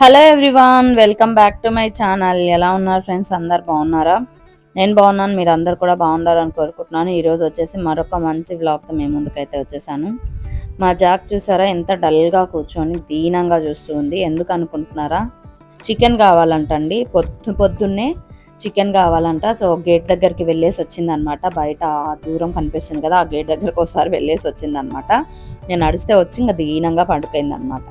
Hello everyone welcome back to my channel. ఎలా ఉన్నారు friends? అందరు బాగున్నారా? నేను బాగున్నాను మీరు అందరు కూడా బాగుండాలని కోరుకుంటున్నాను. ఈరోజు వచ్చేసి మరొక మంచి వ్లాగ్తో మేము ముందుకైతే వచ్చేసాను. మా జాక్ చూసారా? ఎంత డల్గా కూర్చొని దీనంగా చూస్తుంది ఎందుకు అనుకుంటున్నారా? చికెన్ కావాలంటండి. పొద్దు పొద్దున్నే చికెన్ కావాలంట. సో గేట్ దగ్గరికి వెళ్ళేసి వచ్చిందనమాట. బయట దూరం కనిపిస్తుంది కదా ఆ గేట్ దగ్గరకు ఒకసారి వెళ్ళేసి వచ్చిందనమాట. నేను నడిస్తే వచ్చి ఇంకా దీనంగా పండుకైంది అనమాట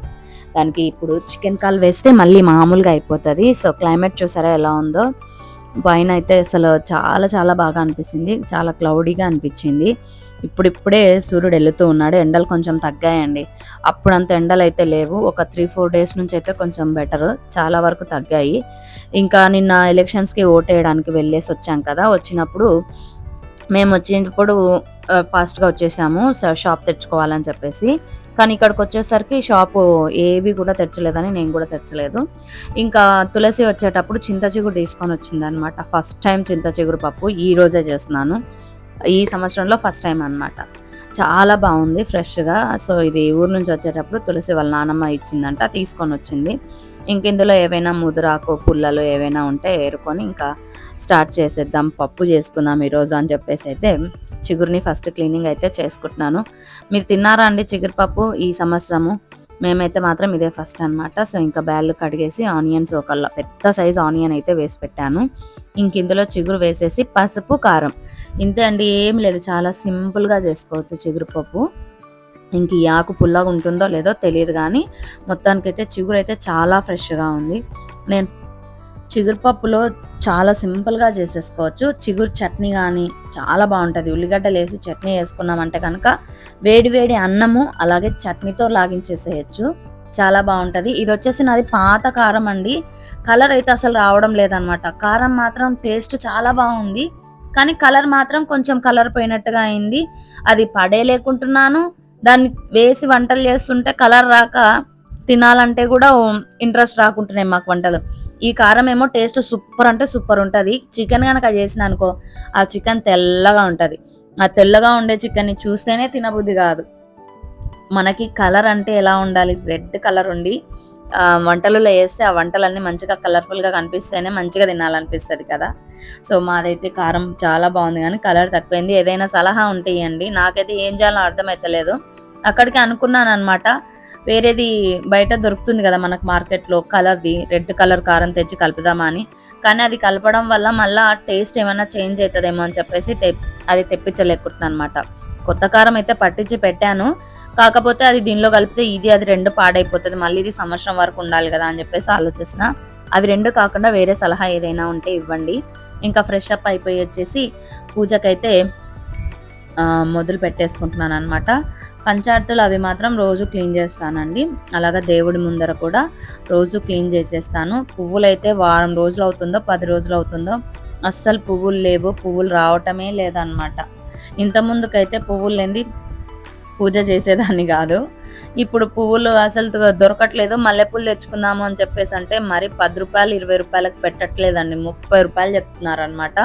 దానికి ఇప్పుడు చికెన్ కాల్ వేస్తే మళ్ళీ మామూలుగా అయిపోతుంది. సో క్లైమేట్ చూసారా ఎలా ఉందో? పైన అయితే అసలు చాలా చాలా బాగా అనిపిస్తుంది. చాలా క్లౌడీగా అనిపించింది. ఇప్పుడిప్పుడే సూర్యుడు వెళుతూ ఉన్నాడు. ఎండలు కొంచెం తగ్గాయండి. అప్పుడంత ఎండలు అయితే లేవు. ఒక త్రీ ఫోర్ డేస్ నుంచి అయితే కొంచెం బెటర్. చాలా వరకు తగ్గాయి. ఇంకా నిన్న ఎలక్షన్స్కి ఓట్ వేయడానికి వెళ్ళేసి వచ్చాం కదా. వచ్చినప్పుడు మేము వచ్చినప్పుడు ఫాస్ట్గా వచ్చేసాము. షాప్ తెచ్చుకోవాలని చెప్పేసి. కానీ ఇక్కడికి వచ్చేసరికి షాపు ఏవి కూడా తెచ్చలేదని నేను కూడా తెచ్చలేదు ఇంకా తులసి వచ్చేటప్పుడు చింత చిగురు తీసుకొని వచ్చింది అనమాట ఫస్ట్ టైం చింత చిగురు పప్పు ఈ రోజే చేస్తున్నాను. ఈ సంవత్సరంలో ఫస్ట్ టైం అన్నమాట. చాలా బాగుంది ఫ్రెష్గా సో ఇది ఊరు నుంచి వచ్చేటప్పుడు తులసి వాళ్ళ నానమ్మ ఇచ్చిందంట తీసుకొని వచ్చింది. ఇంక ఇందులో ఏవైనా ముదురాకు పుల్లలు ఏవైనా ఉంటే ఏరుకొని ఇంకా స్టార్ట్ చేసేద్దాం పప్పు చేసుకుందాం ఈరోజు అని చెప్పేసి అయితే చిగురిని ఫస్ట్ క్లీనింగ్ అయితే చేసుకుంటున్నాను. మీరు తిన్నారా అండి చిగురు పప్పు ఈ సంవత్సరము? మేమైతే మాత్రం ఇదే ఫస్ట్ అన్నమాట. సో ఇంకా బ్యాళ్ళు కడిగేసి ఆనియన్స్ ఒక పెద్ద సైజ్ ఆనియన్ అయితే వేసి పెట్టాను. ఇంక ఇందులో చిగురు వేసేసి పసుపు కారం. ఇంతే అండి ఏం లేదు. చాలా సింపుల్గా చేసుకోవచ్చు చిగురు పప్పు. ఇంక ఈ ఆకు పుల్లగా ఉంటుందో లేదో తెలియదు కానీ మొత్తానికైతే చిగురు అయితే చాలా ఫ్రెష్గా ఉంది. నేను చిగురు పప్పులో చాలా సింపుల్గా చేసేసుకోవచ్చు. చిగురు చట్నీ కానీ చాలా బాగుంటుంది. ఉల్లిగడ్డలు వేసి చట్నీ వేసుకున్నామంటే కనుక వేడి వేడి అన్నము అలాగే చట్నీతో లాగించేసేయచ్చు. చాలా బాగుంటుంది. ఇది వచ్చేసి నాది పాత కారం అండి. కలర్ అయితే అసలు రావడం లేదనమాట. కారం మాత్రం టేస్ట్ చాలా బాగుంది. కానీ కలర్ మాత్రం కొంచెం కలర్ పోయినట్టుగా అయింది. అది పడేయలేకుంటున్నాను దాన్ని వేసి వంటలు చేస్తుంటే కలర్ రాక తినాలంటే కూడా ఇంట్రెస్ట్ రాకుంటున్నాయి మాకు వంటలు. ఈ కారం ఏమో టేస్ట్ సూపర్ అంటే సూపర్ ఉంటుంది. చికెన్ కనుక చేసిన అనుకో ఆ చికెన్ తెల్లగా ఉంటుంది. ఆ తెల్లగా ఉండే చికెన్ని చూస్తేనే తినబుద్ధి కాదు. మనకి కలర్ అంటే ఎలా ఉండాలి? రెడ్ కలర్ ఉండి వంటలలో వేస్తే ఆ వంటలన్నీ మంచిగా కలర్ఫుల్గా కనిపిస్తేనే మంచిగా తినాలనిపిస్తుంది కదా. సో మాదైతే కారం చాలా బాగుంది కానీ కలర్ తక్కువైంది. ఏదైనా సలహా ఉంటే ఇవ్వండి నాకైతే ఏం చేయాలో అర్థమవుతలేదు అక్కడికి అనుకున్నాను అనమాట వేరేది బయట దొరుకుతుంది కదా మనకు మార్కెట్లో. కలర్ది రెడ్ కలర్ కారం తెచ్చి కలుపుదామా అని. కానీ అది కలపడం వల్ల మళ్ళీ టేస్ట్ ఏమైనా చేంజ్ అవుతుందేమో అని చెప్పేసి తె- అది తెప్పించలేకుంటున్నాను అనమాట కొత్త కారం అయితే పట్టించి పెట్టాను. కాకపోతే అది దీనిలో కలిపితే ఇది అది రెండు పాడైపోతుంది. మళ్ళీ ఇది సంవత్సరం వరకు ఉండాలి కదా అని చెప్పేసి ఆలోచిస్తున్న. అవి రెండు కాకుండా వేరే సలహా ఏదైనా ఉంటే ఇవ్వండి. ఇంకా ఫ్రెష్ అప్ అయిపోయి వచ్చేసి పూజకైతే మొదలు పెట్టేసుకుంటున్నాను అనమాట పంచార్థులు అవి మాత్రం రోజు క్లీన్ చేస్తానండి. అలాగే దేవుడి ముందర కూడా రోజు క్లీన్ చేసేస్తాను. పువ్వులు అయితే వారం రోజులు అవుతుందో పది రోజులు అవుతుందో అస్సలు పువ్వులు లేవు. పువ్వులు రావటమే లేదనమాట ఇంత ముందుకైతే పువ్వులు లేనిది పూజ చేసేదాన్ని కాదు. ఇప్పుడు పువ్వులు అసలు దొరకట్లేదు. మల్లెపూలు తెచ్చుకుందాము అని చెప్పేసి అంటే మరి పది రూపాయలు ఇరవై రూపాయలకు పెట్టట్లేదండి. ముప్పై రూపాయలు చెప్తున్నారు అనమాట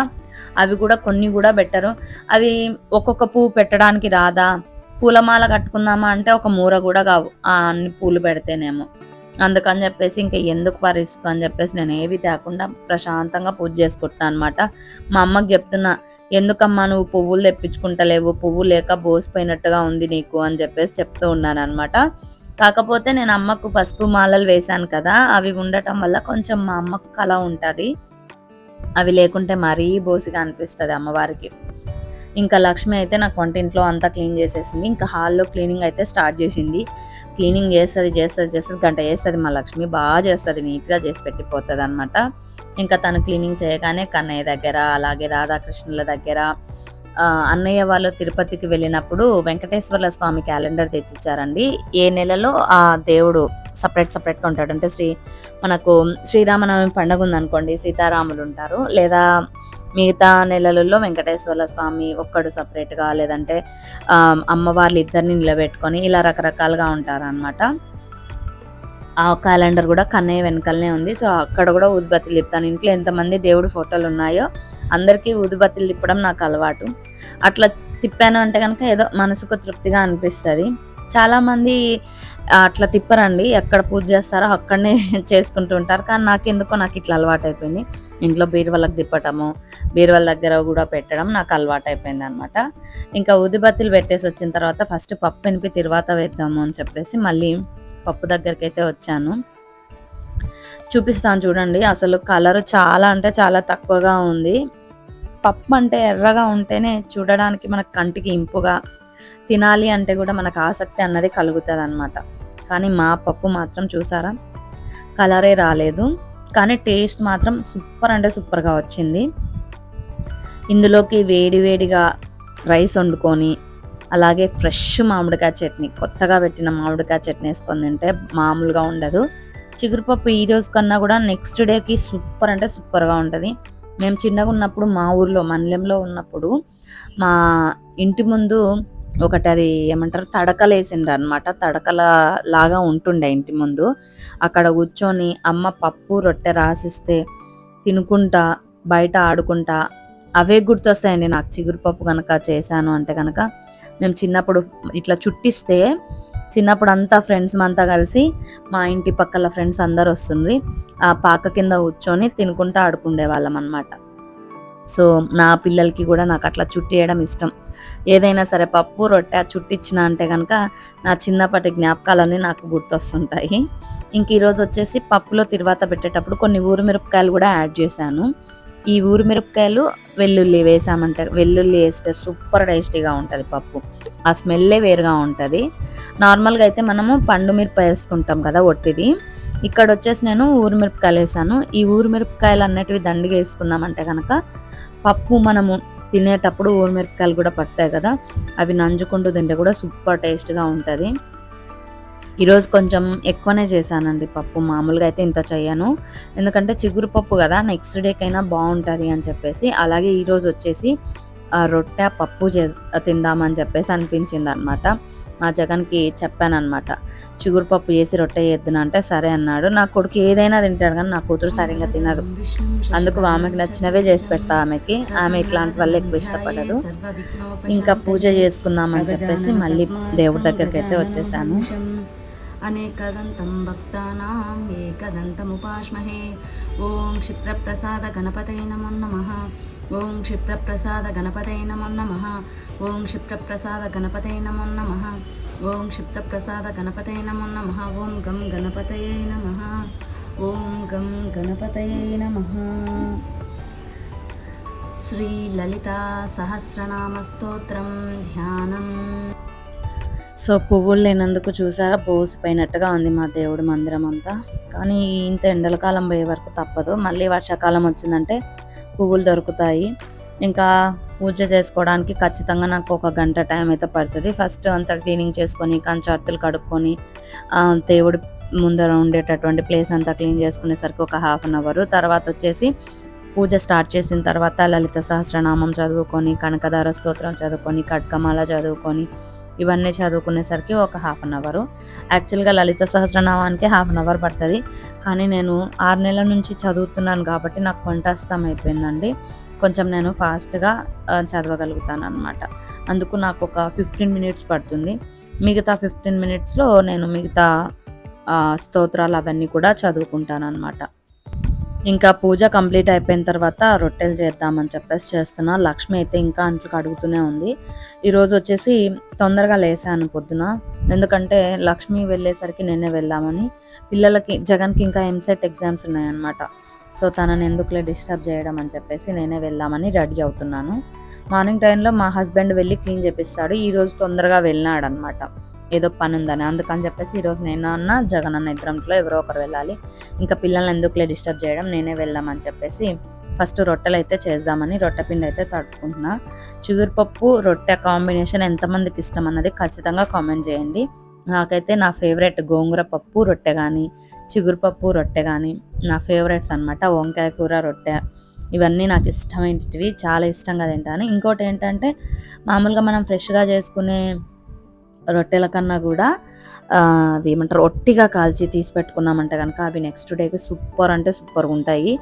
అవి కూడా కొన్ని కూడా పెట్టరు. అవి ఒక్కొక్క పువ్వు పెట్టడానికి రాదా? పూలమాల కట్టుకుందామా అంటే ఒక మూర కూడా కావు. ఆ అన్ని పూలు పెడితేనేమో. అందుకని చెప్పేసి ఇంకా ఎందుకు రిస్క్ అని చెప్పేసి నేను ఏవి తేకుండా ప్రశాంతంగా పూజ చేసుకుంటాను అనమాట మా అమ్మకి చెప్తున్నా ఎందుకమ్మా నువ్వు పువ్వులు తెప్పించుకుంటలేవు? పువ్వు లేక బోసిపోయినట్టుగా ఉంది నీకు అని చెప్పేసి చెప్తూ ఉన్నాను అనమాట కాకపోతే నేను అమ్మకు పసుపు మాలలు వేశాను కదా అవి ఉండటం వల్ల కొంచెం మా అమ్మకు కళ ఉంటుంది. అవి లేకుంటే మరీ బోసిగా అనిపిస్తుంది అమ్మవారికి. ఇంకా లక్ష్మి అయితే నాకు వంటింట్లో అంతా క్లీన్ చేసేసింది. ఇంకా హాల్లో క్లీనింగ్ అయితే స్టార్ట్ చేసింది. క్లీనింగ్ చేస్తుంది చేస్తుంది చేస్తుంది గంట చేస్తుంది. మా లక్ష్మి బాగా చేస్తుంది నీట్గా చేసి పెట్టిపోతుంది అనమాట ఇంకా తను క్లీనింగ్ చేయగానే కన్నయ్య దగ్గర అలాగే రాధాకృష్ణుల దగ్గర అన్నయ్య వాళ్ళు తిరుపతికి వెళ్ళినప్పుడు వెంకటేశ్వర్ల స్వామి క్యాలెండర్ తెచ్చిచ్చారండి. ఏ నెలలో ఆ దేవుడు సపరేట్ సపరేట్గా ఉంటాడు. అంటే శ్రీ మనకు శ్రీరామనవమి పండుగ ఉందనుకోండి సీతారాములు ఉంటారు. లేదా మిగతా నెలలలో వెంకటేశ్వర స్వామి ఒక్కడు సపరేట్గా లేదంటే అమ్మవార్లు ఇద్దరిని నిలబెట్టుకొని ఇలా రకరకాలుగా ఉంటారనమాట ఆ క్యాలెండర్ కూడా కన్నయ్య వెనకాలనే ఉంది. సో అక్కడ కూడా ఉద్బత్తి తిప్పుతాను ఇంట్లో ఎంతమంది దేవుడి ఫోటోలు ఉన్నాయో అందరికీ ఊదుబత్తులు తిప్పడం నాకు అలవాటు. అట్లా తిప్పాను అంటే కనుక ఏదో మనసుకు తృప్తిగా అనిపిస్తుంది. చాలామంది అట్లా తిప్పరండి. ఎక్కడ పూజ చేస్తారో అక్కడనే చేసుకుంటూ ఉంటారు. కానీ నాకు ఎందుకో నాకు ఇట్లా అలవాటు అయిపోయింది ఇంట్లో బీరువాళ్ళకి తిప్పటము బీరువాల దగ్గర కూడా పెట్టడం నాకు అలవాటు అయిపోయింది అనమాట ఇంకా ఉదిబత్తులు పెట్టేసి వచ్చిన తర్వాత ఫస్ట్ పప్పు ఎనిపి తర్వాత వేద్దాము అని చెప్పేసి మళ్ళీ పప్పు దగ్గరికి అయితే వచ్చాను. చూపిస్తాను చూడండి. అసలు కలర్ చాలా అంటే చాలా తక్కువగా ఉంది. పప్పు అంటే ఎర్రగా ఉంటేనే చూడడానికి మన కంటికి ఇంపుగా తినాలి అంటే కూడా మనకు ఆసక్తి అన్నది కలుగుతుంది అనమాట కానీ మా పప్పు మాత్రం చూసారా? కలరే రాలేదు. కానీ టేస్ట్ మాత్రం సూపర్ అంటే సూపర్గా వచ్చింది. ఇందులోకి వేడివేడిగా రైస్ వండుకొని అలాగే ఫ్రెష్ మామిడికాయ చట్నీ కొత్తగా పెట్టిన మామిడికాయ చట్నీ వేసుకొని తింటే మామూలుగా ఉండదు. చిగురుపప్పు ఈ రోజు కన్నా కూడా నెక్స్ట్ డేకి సూపర్ అంటే సూపర్గా ఉంటుంది. మేము చిన్నగా ఉన్నప్పుడు మా ఊర్లో మండలంలో ఉన్నప్పుడు మా ఇంటి ముందు ఒకటి అది ఏమంటారు? తడకలు వేసిండ్రు అనమాట తడకల లాగా ఉంటుండే ఇంటి ముందు. అక్కడ కూర్చొని అమ్మ పప్పు రొట్టె రాసిస్తే తినుకుంటా బయట ఆడుకుంటా అవే గుర్తొస్తాయండి. నాకు చిగురు పప్పు కనుక చేశాను అంటే కనుక మేము చిన్నప్పుడు ఇట్లా చుట్టిస్తే చిన్నప్పుడు అంతా ఫ్రెండ్స్ అంతా కలిసి మా ఇంటి పక్కల ఫ్రెండ్స్ అందరు వస్తుండ్రి. ఆ పాక కింద కూర్చొని తినుకుంటూ ఆడుకుండే వాళ్ళం అనమాట సో నా పిల్లలకి కూడా నాకు అట్లా చుట్టేయడం ఇష్టం. ఏదైనా సరే పప్పు రొట్టె చుట్టిచ్చిన అంటే కనుక నా చిన్నప్పటి జ్ఞాపకాలన్నీ నాకు గుర్తొస్తుంటాయి. ఇంక ఈరోజు వచ్చేసి పప్పులో తిరువాత పెట్టేటప్పుడు కొన్ని ఊరు మిరపకాయలు కూడా యాడ్ చేశాను. ఈ ఊరు మిరపకాయలు వెల్లుల్లి వేసామంటే వెల్లుల్లి వేస్తే సూపర్ టేస్టీగా ఉంటుంది పప్పు. ఆ స్మెల్లే వేరుగా ఉంటుంది. నార్మల్గా అయితే మనము పండు మిరప వేసుకుంటాం కదా ఒట్టిది. ఇక్కడ వచ్చేసి నేను ఊరు మిరపకాయలు వేసాను. ఈ ఊరు మిరపకాయలు అన్నటివి దండిగా వేసుకున్నామంటే కనుక పప్పు మనము తినేటప్పుడు ఊరు మిరపకాయలు కూడా పడతాయి కదా అవి నంజుకుంటూ తింటే కూడా సూపర్ టేస్ట్గా ఉంటుంది. ఈరోజు కొంచెం ఎక్కువనే చేశానండి పప్పు. మామూలుగా అయితే ఇంత చేయను ఎందుకంటే చిగురు పప్పు కదా నెక్స్ట్ డేకైనా బాగుంటుంది అని చెప్పేసి అలాగే ఈరోజు వచ్చేసి రొట్టె పప్పు చే తిందామని చెప్పేసి అనిపించింది అనమాట మా జగన్కి చెప్పాను అనమాట చిగురు పప్పు చేసి రొట్టె చేద్దును? అంటే సరే అన్నాడు. నా కొడుకు ఏదైనా తింటాడు కానీ నా కూతురు సరిగ్గా తినదు. అందుకు ఆమెకి నచ్చినవే చేసి పెడతా ఆమెకి. ఆమె ఇట్లాంటి వల్ల ఎక్కువ ఇష్టపడదు. ఇంకా పూజ చేసుకుందామని చెప్పేసి మళ్ళీ దేవుడి దగ్గరికి అయితే వచ్చేసాను. అనేకదంతం భక్తానాం ఏకదంతముపాస్మహే ఓం క్షిప్రప్రసాద గణపతయ నమో నమః ఓం క్షిప్రప్రసాద గణపతయ నమో నమః ఓం క్షిప్రప్రసాద గణపతయ నమో నమః ఓం క్షిప్రప్రసాద గణపతయ నమో నమః ఓం గం గణపతయ నమః ఓం గం గణపతయ నమః శ్రీ లలితా సహస్రనామ స్తోత్రం ధ్యానం సో పువ్వులు లేనందుకు చూసారా? పోసిపోయినట్టుగా ఉంది మా దేవుడి మందిరం అంతా. కానీ ఇంత ఎండలకాలం పోయే వరకు తప్పదు. మళ్ళీ వర్షాకాలం వచ్చిందంటే పువ్వులు దొరుకుతాయి. ఇంకా పూజ చేసుకోవడానికి ఖచ్చితంగా నాకు ఒక గంట టైం అయితే పడుతుంది. ఫస్ట్ అంతా క్లీనింగ్ చేసుకొని కంచార్తులు కడుక్కొని దేవుడి ముందర ఉండేటటువంటి ప్లేస్ అంతా క్లీన్ చేసుకునేసరికి ఒక హాఫ్ అన్ అవర్. తర్వాత వచ్చేసి పూజ స్టార్ట్ చేసిన తర్వాత లలిత సహస్రనామం చదువుకొని కనకదార స్తోత్రం చదువుకొని కట్కమాల చదువుకొని ఇవన్నీ చదువుకునేసరికి ఒక హాఫ్ అన్ అవర్ యాక్చువల్గా లలిత సహస్రనామానికి హాఫ్ అన్ అవర్ పడుతుంది. కానీ నేను ఆరు నెలల నుంచి చదువుతున్నాను కాబట్టి నాకు కొంటస్థం అయిపోయిందండి. కొంచెం నేను ఫాస్ట్గా చదవగలుగుతాను అనమాట అందుకు నాకు ఒక ఫిఫ్టీన్ మినిట్స్ పడుతుంది. మిగతా ఫిఫ్టీన్ మినిట్స్లో నేను మిగతా స్తోత్రాలు అవన్నీ కూడా చదువుకుంటాను అనమాట ఇంకా పూజ కంప్లీట్ అయిపోయిన తర్వాత రొట్టెలు చేద్దామని చెప్పేసి చేస్తున్నా. లక్ష్మి అయితే ఇంకా అంట్లు కడుగుతూనే ఉంది. ఈరోజు వచ్చేసి తొందరగా లేసాను పొద్దున. ఎందుకంటే లక్ష్మి వెళ్ళేసరికి నేనే వెళ్దామని పిల్లలకి జగన్కి ఇంకా ఎంసెట్ ఎగ్జామ్స్ ఉన్నాయన్నమాట. సో తనని ఎందుకులే డిస్టర్బ్ చేయడం అని చెప్పేసి నేనే వెళ్దామని రెడీ అవుతున్నాను. మార్నింగ్ టైంలో మా హస్బెండ్ వెళ్ళి క్లీన్ చేపిస్తాడు. ఈరోజు తొందరగా వెళ్ళినాడనమాట ఏదో పని ఉందని అందుకని చెప్పేసి ఈరోజు నేను అన్న జగన్ అన్న ఇద్దరంలో ఎవరో ఒకరు వెళ్ళాలి. ఇంకా పిల్లల్ని ఎందుకులే డిస్టర్బ్ చేయడం నేనే వెళ్దామని చెప్పేసి ఫస్ట్ రొట్టెలు అయితే చేద్దామని రొట్టె పిండి అయితే తడుపుకుంటున్నా చిగురుపప్పు రొట్టె కాంబినేషన్ ఎంతమందికి ఇష్టం అన్నది ఖచ్చితంగా కామెంట్ చేయండి. నాకైతే నా ఫేవరెట్ గోంగూర పప్పు రొట్టె కానీ చిగురుపప్పు రొట్టె కానీ నా ఫేవరెట్స్ అనమాట వంకాయ కూర రొట్టె ఇవన్నీ నాకు ఇష్టమైనవి చాలా ఇష్టంగా తింటాను. ఇంకోటి ఏంటంటే మామూలుగా మనం ఫ్రెష్గా చేసుకునే రొట్టెల కన్నా కూడా అది ఏమంటారు ఒట్టిగా కాల్చి తీసి పెట్టుకున్నామంటే కనుక అవి నెక్స్ట్ డేకి సూపర్ అంటే సూపర్గా ఉంటాయి.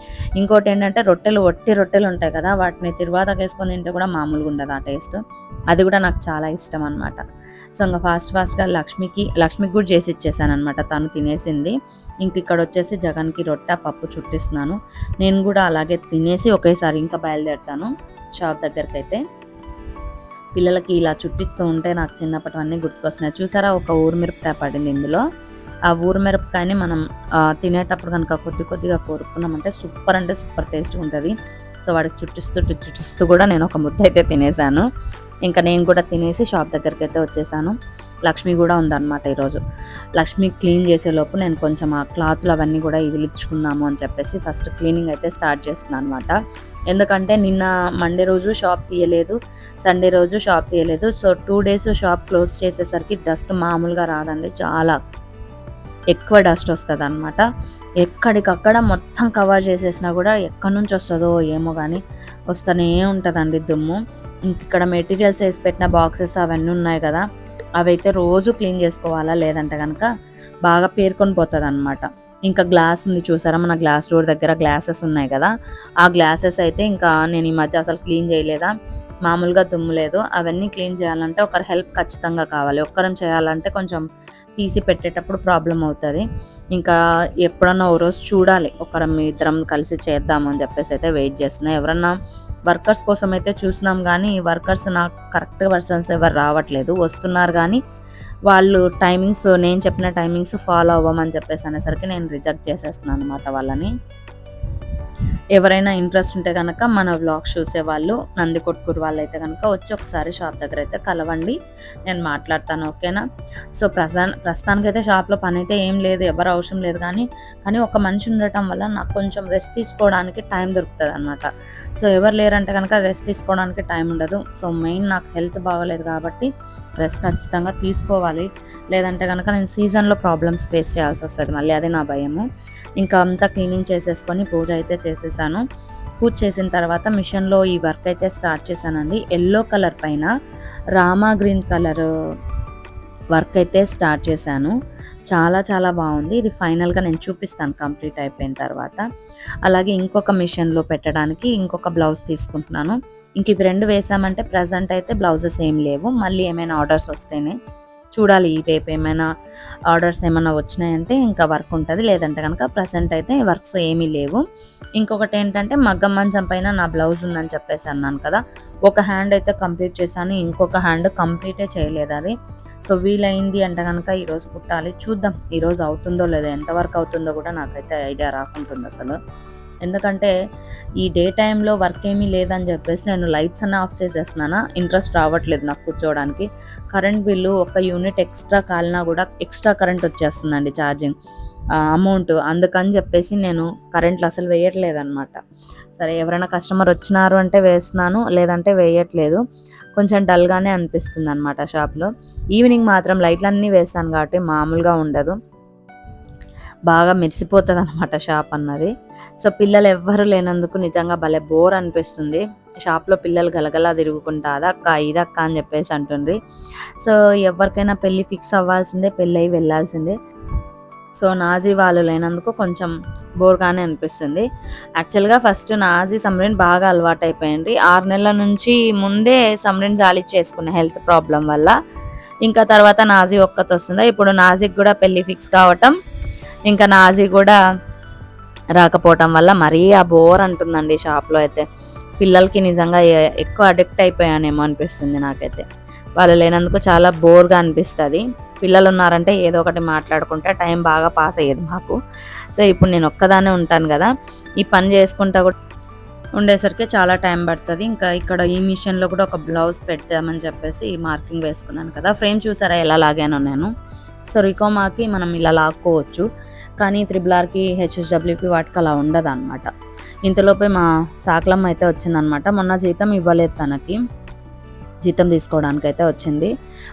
ఇంకోటి ఏంటంటే రొట్టెలు ఒట్టి రొట్టెలు ఉంటాయి కదా వాటిని తిరువాతకు వేసుకొని తింటే కూడా మామూలుగా ఉండదు ఆ టేస్ట్ అది కూడా నాకు చాలా ఇష్టం అనమాట సో ఇంకా ఫాస్ట్ ఫాస్ట్గా లక్ష్మికి లక్ష్మికి కూడా చేసి ఇచ్చేసాను అనమాట తను తినేసింది. ఇంక ఇక్కడ వచ్చేసి జగన్కి రొట్టె పప్పు చుట్టిస్తున్నాను. నేను కూడా అలాగే తినేసి ఒకేసారి ఇంకా బయలుదేరుతాను షాప్ దగ్గరికి అయితే పిల్లలకి ఇలా చుట్టిస్తూ ఉంటే నాకు చిన్నప్పటివన్నీ గుర్తుకొస్తున్నాయి. చూసారా ఒక ఊరు మిరపకాయ పడింది ఇందులో. ఆ ఊరు మిరపకాయని మనం తినేటప్పుడు కనుక కొద్ది కొద్దిగా కోరుకున్నామంటే సూపర్ అంటే సూపర్ టేస్ట్ ఉంటుంది. సో వాడికి చుట్టిస్తూ చుట్టిస్తూ కూడా నేను ఒక ముద్ద అయితే తినేసాను. ఇంకా నేను కూడా తినేసి షాప్ దగ్గరికి అయితే వచ్చేసాను. లక్ష్మి కూడా ఉందన్నమాట ఈరోజు. లక్ష్మి క్లీన్ చేసేలోపు నేను కొంచెం ఆ క్లాత్లు అవన్నీ కూడా ఇదిలించుకుందాము అని చెప్పేసి ఫస్ట్ క్లీనింగ్ అయితే స్టార్ట్ చేస్తున్నాను అనమాట ఎందుకంటే నిన్న మండే రోజు షాప్ తీయలేదు సండే రోజు షాప్ తీయలేదు. So two days shop close చేసేసరికి డస్ట్ మామూలుగా రాదండి. చాలా ఎక్కువ డస్ట్ వస్తుంది అనమాట ఎక్కడికక్కడ మొత్తం కవర్ చేసేసినా కూడా ఎక్కడి నుంచి వస్తుందో ఏమో కానీ వస్తూనే ఉంటుందండి దుమ్ము. ఇక్కడ మెటీరియల్స్ వేసి పెట్టిన బాక్సెస్ అవన్నీ ఉన్నాయి కదా అవైతే రోజు క్లీన్ చేసుకోవాలా లేదంటే కనుక బాగా పేర్కొని పోతుంది అనమాట ఇంకా గ్లాస్ ఉంది చూసారా? మన గ్లాస్ డోర్ దగ్గర గ్లాసెస్ ఉన్నాయి కదా? ఆ గ్లాసెస్ అయితే ఇంకా నేను ఈ మధ్య అసలు క్లీన్ చేయలేదా? మామూలుగా దుమ్ము లేదు అవన్నీ క్లీన్ చేయాలంటే ఒకరి హెల్ప్ ఖచ్చితంగా కావాలి. ఒక్కరం చేయాలంటే కొంచెం తీసి పెట్టేటప్పుడు ప్రాబ్లం అవుతుంది. ఇంకా ఎప్పుడన్నా ఓ రోజు చూడాలి. ఒకరం ఇద్దరం కలిసి చేద్దాము అని చెప్పేసి అయితే వెయిట్ చేస్తున్నాం. ఎవరన్నా వర్కర్స్ కోసం అయితే చూసినాం కానీ వర్కర్స్ నాకు కరెక్ట్ పర్సన్స్ ఎవరు రావట్లేదు. వస్తున్నారు కానీ వాళ్ళు టైమింగ్స్ నేను చెప్పిన టైమింగ్స్ ఫాలో అవ్వమని చెప్పేసి అనేసరికి నేను రిజెక్ట్ చేసేస్తున్నాను అనమాట వాళ్ళని. ఎవరైనా ఇంట్రెస్ట్ ఉంటే కనుక మన వ్లాగ్ చూసే వాళ్ళు నంది వాళ్ళు అయితే కనుక వచ్చి ఒకసారి షాప్ దగ్గర అయితే కలవండి. నేను మాట్లాడతాను ఓకేనా? సో ప్రసా ప్రస్తుతానికైతే షాప్లో పని అయితే ఏం లేదు ఎవరు అవసరం లేదు కానీ కానీ ఒక మనిషి ఉండటం వల్ల నాకు కొంచెం రెస్ట్ తీసుకోవడానికి టైం దొరుకుతుంది అనమాట సో ఎవరు లేరంటే కనుక రెస్ట్ తీసుకోవడానికి టైం ఉండదు. సో మెయిన్ నాకు హెల్త్ బాగోలేదు కాబట్టి రెస్ట్ ఖచ్చితంగా తీసుకోవాలి. లేదంటే కనుక నేను సీజన్లో ప్రాబ్లమ్స్ ఫేస్ చేయాల్సి వస్తుంది మళ్ళీ అది నా భయము. ఇంకా అంతా క్లీనింగ్ చేసేసుకొని పూజ అయితే చేసేసాను. పూజ చేసిన తర్వాత మిషన్లో ఈ వర్క్ అయితే స్టార్ట్ చేశానండి. ఎల్లో కలర్ పైన రామా గ్రీన్ కలర్ వర్క్ అయితే స్టార్ట్ చేశాను. చాలా చాలా బాగుంది. ఇది ఫైనల్గా నేను చూపిస్తాను కంప్లీట్ అయిపోయిన తర్వాత. అలాగే ఇంకొక మిషన్లో పెట్టడానికి ఇంకొక బ్లౌజ్ తీసుకుంటున్నాను. ఇంక ఇవి రెండు వేసామంటే ప్రజెంట్ అయితే బ్లౌజెస్ ఏం లేవు. మళ్ళీ ఏమైనా ఆర్డర్స్ వస్తేనే చూడాలి ఈ రేపు ఏమైనా ఆర్డర్స్ ఏమైనా వచ్చినాయంటే ఇంకా వర్క్ ఉంటుంది. లేదంటే కనుక ప్రజెంట్ అయితే వర్క్స్ ఏమీ లేవు. ఇంకొకటి ఏంటంటే మగ్గం మంచం పైన నా బ్లౌజ్ ఉందని చెప్పేసి అన్నాను కదా. ఒక హ్యాండ్ అయితే కంప్లీట్ చేశాను. ఇంకొక హ్యాండ్ కంప్లీటే చేయలేదు అది. సో వీలైంది అంటే కనుక ఈరోజు కుట్టాలి. చూద్దాం ఈరోజు అవుతుందో లేదో ఎంతవరకు అవుతుందో కూడా నాకైతే ఐడియా రాకుంటుంది అసలు. ఎందుకంటే ఈ డే టైంలో వర్క్ ఏమీ లేదని చెప్పేసి నేను లైట్స్ అన్నీ ఆఫ్ చేసేస్తున్నానా? ఇంట్రెస్ట్ రావట్లేదు నాకు కూర్చోవడానికి. కరెంట్ బిల్లు ఒక యూనిట్ ఎక్స్ట్రా కాలినా కూడా ఎక్స్ట్రా కరెంట్ వచ్చేస్తుందండి ఛార్జింగ్ అమౌంట్. అందుకని చెప్పేసి నేను కరెంట్లు అసలు వేయట్లేదు అనమాట సరే ఎవరైనా కస్టమర్ వచ్చినారు అంటే వేస్తున్నాను లేదంటే వేయట్లేదు. కొంచెం డల్గానే అనిపిస్తుంది అనమాట షాప్లో. ఈవినింగ్ మాత్రం లైట్లన్నీ వేస్తాను కాబట్టి మామూలుగా ఉండదు. బాగా మెరిసిపోతుంది అనమాట షాప్ అన్నది. సో పిల్లలు ఎవ్వరు లేనందుకు నిజంగా భలే బోర్ అనిపిస్తుంది. షాప్లో పిల్లలు గలగలా తిరుగుకుంటా అదక్క ఇదక్క అని చెప్పేసి అంటుంది. సో ఎవరికైనా పెళ్ళి ఫిక్స్ అవ్వాల్సిందే పెళ్ళి అయి వెళ్ళాల్సిందే. సో నాజీ వాళ్ళు లేనందుకు కొంచెం బోర్గానే అనిపిస్తుంది. యాక్చువల్గా ఫస్ట్ నాజీ సమ్రిన్ బాగా అలవాటు అయిపోయింది ఆరు నెలల నుంచి ముందే సమ్రిన్ జాలి చేసుకున్న హెల్త్ ప్రాబ్లం వల్ల. ఇంకా తర్వాత నాజీ ఒక్కటి వస్తుంది ఇప్పుడు నాజీకి కూడా పెళ్ళి ఫిక్స్ కావటం. ఇంకా నాజీ కూడా రాకపోవటం వల్ల మరీ ఆ బోర్ అంటుందండి షాప్లో అయితే. పిల్లలకి నిజంగా ఎక్కువ అడిక్ట్ అయిపోయానేమో అనిపిస్తుంది నాకైతే. వాళ్ళు లేనందుకు చాలా బోర్గా అనిపిస్తుంది. పిల్లలు ఉన్నారంటే ఏదో ఒకటి మాట్లాడుకుంటే టైం బాగా పాస్ అయ్యేది మాకు. సో ఇప్పుడు నేను ఒక్కదానే ఉంటాను కదా. ఈ పని చేసుకుంటా కూడా ఉండేసరికి చాలా టైం పడుతుంది. ఇంకా ఇక్కడ ఈ మిషన్లో కూడా ఒక బ్లౌజ్ పెడతామని చెప్పేసి మార్కింగ్ వేసుకున్నాను కదా. ఫ్రేమ్ చూసారా ఎలా లాగాను నేను? సో రికోమాకి మనం ఇలా లాక్కోవచ్చు. కానీ త్రిబుల్ ఆర్కి హెచ్ఎస్డబ్ల్యూకి వాటికి అలా ఉండదు అనమాట ఇంతలోపే మా సాకలమ్మ అయితే వచ్చిందనమాట మొన్న జీతం ఇవ్వలేదు తనకి. జీతం తీసుకోవడానికి అయితే వచ్చింది.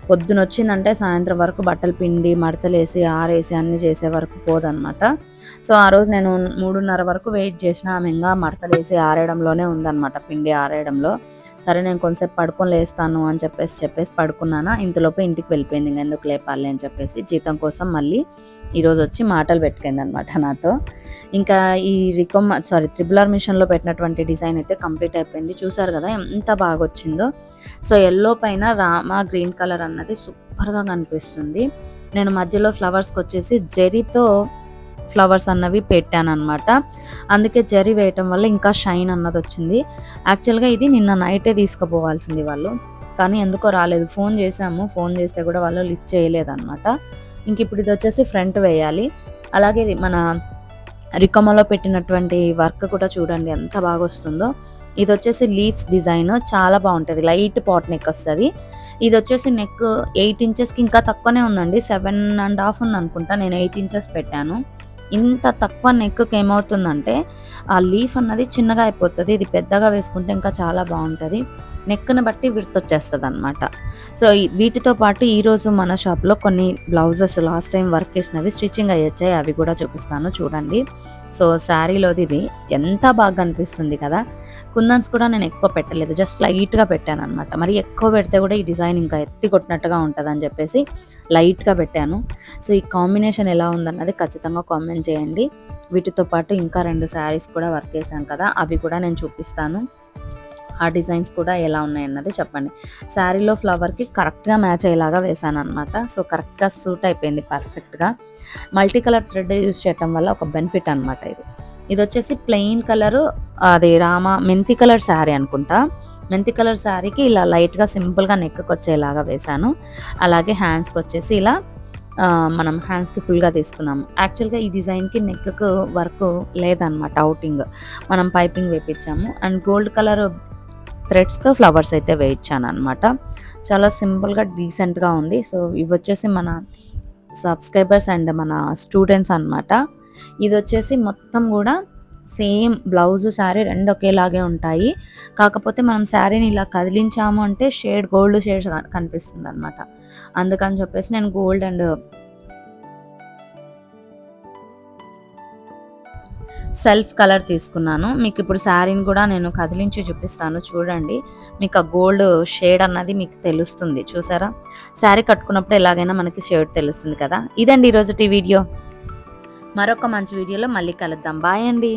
పొద్దున వచ్చిందంటే సాయంత్రం వరకు బట్టలు పిండి మడతలేసి ఆరేసి అన్ని చేసే వరకు పోదనమాట సో ఆ రోజు నేను మూడున్నర వరకు వెయిట్ చేసిన. ఆమె ఇంకా మడతలేసి ఆరేయడంలోనే ఉందన్నమాట. పిండి ఆరేయడంలో. సరే నేను కొంతసేపు పడుకొని లేస్తాను అని చెప్పేసి చెప్పేసి పడుకున్నాను? ఇంతలోపు ఇంటికి వెళ్ళిపోయింది. ఇంకా ఎందుకు లేపాలి అని చెప్పేసి జీతం కోసం మళ్ళీ ఈరోజు వచ్చి మాటలు పెట్టుకుంది అనమాట నాతో. ఇంకా ఈ రికమ్ సారీ త్రిబులర్ మిషన్లో పెట్టినటువంటి డిజైన్ అయితే కంప్లీట్ అయిపోయింది. చూసారు కదా ఎంత బాగా వచ్చిందో. సో ఎల్లో పైన రామ గ్రీన్ కలర్ అన్నది సూపర్గా కనిపిస్తుంది. నేను మధ్యలో ఫ్లవర్స్కి వచ్చేసి జెరీతో ఫ్లవర్స్ అన్నవి పెట్టాను అనమాట అందుకే జరీ వేయటం వల్ల ఇంకా షైన్ అన్నది వచ్చింది. యాక్చువల్గా ఇది నిన్న నైటే తీసుకుపోవాల్సింది వాళ్ళు. కానీ ఎందుకో రాలేదు. ఫోన్ చేసాము ఫోన్ చేస్తే కూడా వాళ్ళు లిఫ్ట్ చేయలేదన్నమాట. ఇంక ఇప్పుడు ఇది వచ్చేసి ఫ్రంట్ వేయాలి. అలాగే మన రికమలో పెట్టినటువంటి వర్క్ కూడా చూడండి ఎంత బాగా వస్తుందో. ఇది వచ్చేసి లీవ్స్ డిజైన్. చాలా బాగుంటుంది. లైట్ పాట్ నెక్ వస్తుంది. ఇది వచ్చేసి నెక్ ఎయిట్ ఇంచెస్కి ఇంకా తక్కువనే ఉందండి. సెవెన్ అండ్ హాఫ్ ఉంది అనుకుంటా నేను ఎయిట్ ఇంచెస్ పెట్టాను. ఇంత తక్కువ నెక్కి ఏమవుతుందంటే ఆ లీఫ్ అన్నది చిన్నగా అయిపోతుంది ఇది పెద్దగా వేసుకుంటే ఇంకా చాలా బాగుంటుంది. నెక్ని బట్టి విర్తొచ్చేస్తుంది అనమాట సో వీటితో పాటు ఈరోజు మన షాప్లో కొన్ని బ్లౌజెస్ లాస్ట్ టైం వర్క్ చేసినవి స్టిచ్చింగ్ అయ్యొచ్చాయి అవి కూడా చూపిస్తాను చూడండి. సో శారీలోది ఇది ఎంత బాగా అనిపిస్తుంది కదా. కుందన్స్ కూడా నేను ఎక్కువ పెట్టలేదు జస్ట్ లైట్గా పెట్టాను అనమాట మరి ఎక్కువ పెడితే కూడా ఈ డిజైన్ ఇంకా ఎత్తి కొట్టినట్టుగా ఉంటుంది అని చెప్పేసి లైట్గా పెట్టాను. సో ఈ కాంబినేషన్ ఎలా ఉందన్నది ఖచ్చితంగా కామెంట్ చేయండి. వీటితో పాటు ఇంకా రెండు శారీస్ కూడా వర్క్ చేశాను కదా అవి కూడా నేను చూపిస్తాను. ఆ డిజైన్స్ కూడా ఎలా ఉన్నాయన్నది చెప్పండి. శారీలో ఫ్లవర్కి కరెక్ట్గా మ్యాచ్ అయ్యేలాగా వేసాను అనమాట సో కరెక్ట్గా సూట్ అయిపోయింది పర్ఫెక్ట్గా. మల్టీ కలర్ థ్రెడ్ యూస్ చేయటం వల్ల ఒక బెనిఫిట్ అనమాట ఇది. ఇది వచ్చేసి ప్లెయిన్ కలర్ అది రామ మెంతి కలర్ శారీ అనుకుంటా. మెంతి కలర్ శారీకి ఇలా లైట్గా సింపుల్గా నెక్కి వచ్చేలాగా వేశాను. అలాగే హ్యాండ్స్కి వచ్చేసి ఇలా మనం హ్యాండ్స్కి ఫుల్గా తీసుకున్నాము. యాక్చువల్గా ఈ డిజైన్కి నెక్కు వర్క్ లేదనమాట అవుటింగ్ మనం పైపింగ్ వేపించాము అండ్ గోల్డ్ కలర్ థ్రెడ్స్తో ఫ్లవర్స్ అయితే వేయించాను అనమాట చాలా సింపుల్గా డీసెంట్గా ఉంది. సో ఇవి వచ్చేసి మన సబ్స్క్రైబర్స్ అండ్ మన స్టూడెంట్స్ అన్నమాట ఇది వచ్చేసి మొత్తం కూడా సేమ్ బ్లౌజ్ శారీ రెండు ఒకేలాగే ఉంటాయి. కాకపోతే మనం శారీని ఇలా కదిలించాము అంటే షేడ్ గోల్డ్ షేడ్ కనిపిస్తుంది అనమాట అందుకని చెప్పేసి నేను గోల్డ్ అండ్ సెల్ఫ్ కలర్ తీసుకున్నాను. మీకు ఇప్పుడు శారీని కూడా నేను కదిలించి చూపిస్తాను. చూడండి. మీకు ఆ గోల్డ్ షేడ్ అన్నది మీకు తెలుస్తుంది. చూసారా? శారీ కట్టుకున్నప్పుడు ఎలాగైనా మనకి షేడ్ తెలుస్తుంది కదా. ఇదండి ఈరోజు వీడియో. మరొక మంచి వీడియోలో మళ్ళీ కలుద్దాం. బాయ్ అండి.